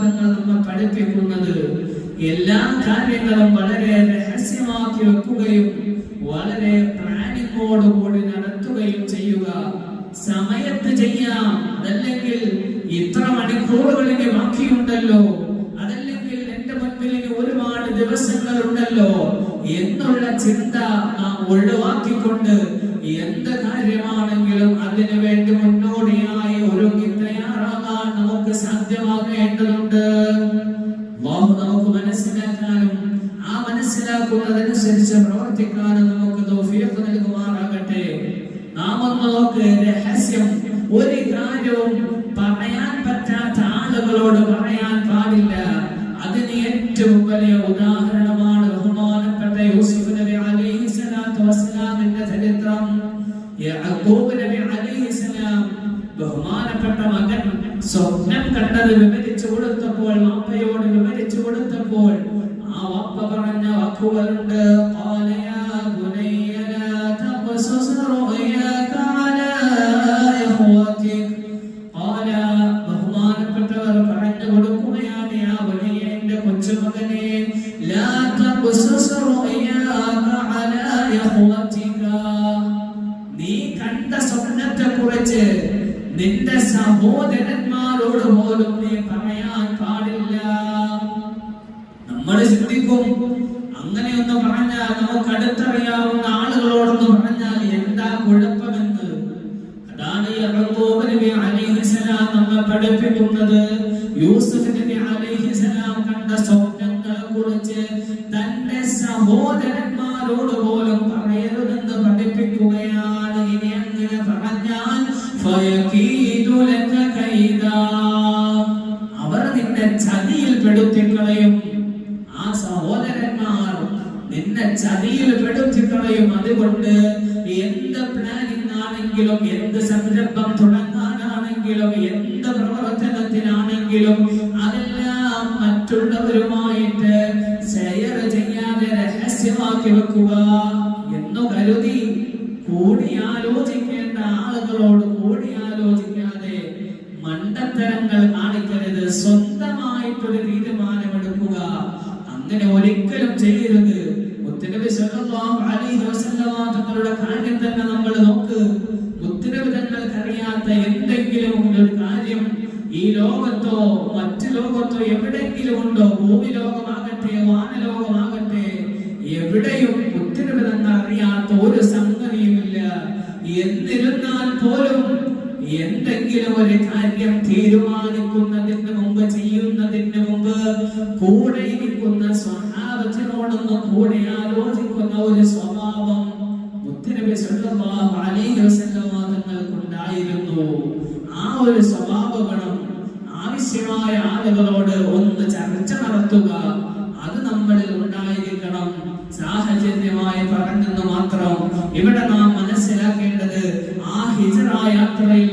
തങ്ങൾ നമ്മെ പഠിപ്പിക്കുന്നത് എല്ലാ കാര്യങ്ങളും വളരെ രഹസ്യമാക്കി വെക്കുകയും വളരെ പ്ലാനിങ്ങോടുകൂടി നടത്തുകയും ചെയ്യുക. സമയത്ത് ചെയ്യാം. അതല്ലെങ്കിൽ ഇത്ര മണിക്കൂറുകളിന് ബാക്കിയുണ്ടല്ലോ. അതല്ലെങ്കിൽ എന്റെ മുൻപിൽ ഒരുപാട് ദിവസങ്ങൾ ഉണ്ടല്ലോ എന്നുള്ള ചിന്ത നാം ഒഴിവാക്കിക്കൊണ്ട് അല്ലാഹു നമുക്ക് മനസ്സിലാക്കാനും ആ മനസ്സിലാക്കുന്നതനുസരിച്ച് പ്രവർത്തിക്കാനും നമുക്ക് തൗഫീഖ് നൽകുമാറാകട്ടെ. നാം ഒന്ന് രഹസ്യം. ഒരു കാര്യവും പറയാൻ പറ്റാത്ത ആളുകളോട് പറയാൻ പാടില്ല. അതിന് ഏറ്റവും വലിയ ഉദാഹരണമാണ് ബഹുമാനപ്പെട്ട മകൻ സ്വപ്നം കണ്ടത് വിവരിച്ചു കൊടുത്തപ്പോൾ മാപ്പയോട് വിവരിച്ചു കൊടുത്തപ്പോൾ ആ വാപ്പ പറഞ്ഞ വാക്കുകളുണ്ട്. കൊച്ചുമകനെ നിന്റെ സഹോദരന്മാരോട് പോലും നീ പറയാൻ പാടില്ല. നമ്മൾ ചിന്തിക്കും അങ്ങനെയൊന്ന് പറഞ്ഞാൽ നമുക്ക് അടുത്തറിയാവുന്ന ആളുകളോടൊന്ന് പറഞ്ഞാൽ എന്താ കുഴപ്പമെന്ന്. അതാണ് നബി അലൈഹിസ്സലാം നമ്മെ പഠിപ്പിക്കുന്നത്. യൂസഫ് നബി കണ്ട സ്വപ്നങ്ങളെ കുറിച്ച് തന്റെ സഹോദരന്മാരോട് പോലും പറയരുതെന്ന് പഠിപ്പിക്കുകയാണ്. അവർ നിന്നെ ചതിയിൽ പെടുത്തിക്കളയും. ആ സഹോദരന്മാർ നിന്നെ ചതിയിൽ പെടുത്തിക്കളയും. അതുകൊണ്ട് എന്ത് ആണെങ്കിലും എന്ത് സംരംഭം തുടങ്ങാനാണെങ്കിലും എന്ത് പ്രവർത്തനത്തിനാണെങ്കിലും അതെല്ലാം മറ്റുള്ളവരുമായിട്ട് ഷെയർ ചെയ്യാതെ രഹസ്യമാക്കി വെക്കുക എന്നു കരുതി. കൂടിയാലോചിക്കേണ്ട ആളുകളോട് കൂടിയാലോചിക്കാതെ മണ്ടത്തരങ്ങൾ കാണിക്കരുത്. സ്വന്തമായിട്ടൊരു തീരുമാനമെടുക്കുക. അങ്ങനെ ഒരിക്കലും ചെയ്യരുത്. മുത്തനബി തങ്ങളുടെ കാര്യം തന്നെ നമ്മൾ നോക്ക്. മുത്തനബി തങ്ങൾക്ക് അറിയാത്ത എന്തെങ്കിലും ഒരു കാര്യം ഈ ലോകത്തോ മറ്റു ലോകത്തോ എവിടെയെങ്കിലും ഉണ്ടോ? ഭൂമി ലോകമാകട്ടെ വാനലോകമാകട്ടെ എവിടെയും മുത്തനബി തങ്ങൾ അറിയാത്ത ഒരു സംഗതിയുമില്ല എന്നിരുന്നാൽ പോലും എന്തെങ്കിലും ഒരു കാര്യം തീരുമാനിക്കുന്നതിന് മുമ്പ് ചെയ്യുന്നതിന് മുമ്പ് കൂടെ ഇരിക്കുന്ന സ്വഭാവത്തിനോടൊന്ന് കൂടെ ആലോചിക്കുന്ന ഒരു സ്വഭാവം തങ്ങൾക്കുണ്ടായിരുന്നു. ആ ഒരു സ്വഭാവ ഗുണം ആവശ്യമായ ആളുകളോട് ഒന്ന് ചർച്ച നടത്തുക സാഹചര്യമായി പറഞ്ഞെന്ന് മാത്രം ഇവിടെ നാം മനസ്സിലാക്കേണ്ടത് ആ ഹിജറ യാത്രയിൽ